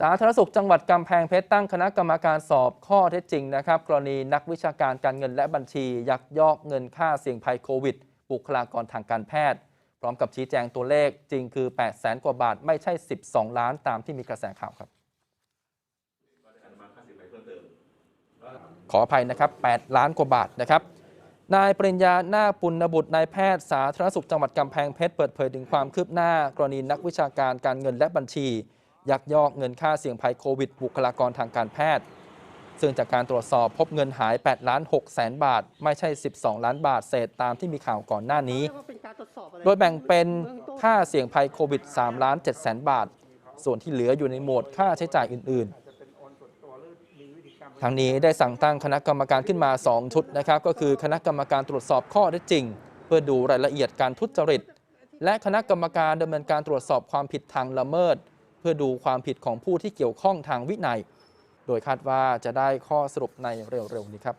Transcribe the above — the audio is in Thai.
สาธารณสุขจังหวัดกำแพงเพชรตั้งคณะกรรมการสอบข้อเท็จจริงนะครับ กรณีนักวิชาการการเงินและบัญชี ยักยอกเงินค่าเสี่ยงภัยโควิด บุคลากรทางการแพทย์ พร้อมกับชี้แจงตัวเลขจริงคือ 8 0 0แสนกว่าบาท ไม่ใช่ 12 ล้านตามที่มีกระแสข่าวครับ ขออภัยนะครับ 8 ล้านกว่าบาทนะครับนายปริญญาหน้าปุณณบุตรนายแพทย์สาธารณสุขจังหวัดกำแพงเพชรเปิดเผยถึงความคืบหน้ากรณีนักวิชาการการเงินและบัญชี ยักยอกเงินค่าเสี่ยงภัยโควิด บุคลากรทางการแพทย์ ซึ่งจากการตรวจสอบพบเงินหาย 8 ล้าน6แสนบาท ไม่ใช่ 12 ล้านบาทเศษตามที่มีข่าวก่อนหน้านี้ โดยแบ่งเป็นค่าเสี่ยงภัยโควิด 3 ล้าน7แสนบาท ส่วนที่เหลืออยู่ในโหมดค่าใช้จ่ายอื่น ๆทางนี้ได้สั่งตั้งคณะกรรมการขึ้นมา 2 ชุดนะครับ ก็คือคณะกรรมการตรวจสอบข้อเท็จจริง เพื่อดูรายละเอียดการทุจริต และคณะกรรมการดำเนินการตรวจสอบความผิดทางละเมิดเพื่อดูความผิดของผู้ที่เกี่ยวข้องทางวินัย โดยคาดว่าจะได้ข้อสรุปในเร็วๆนี้ครับ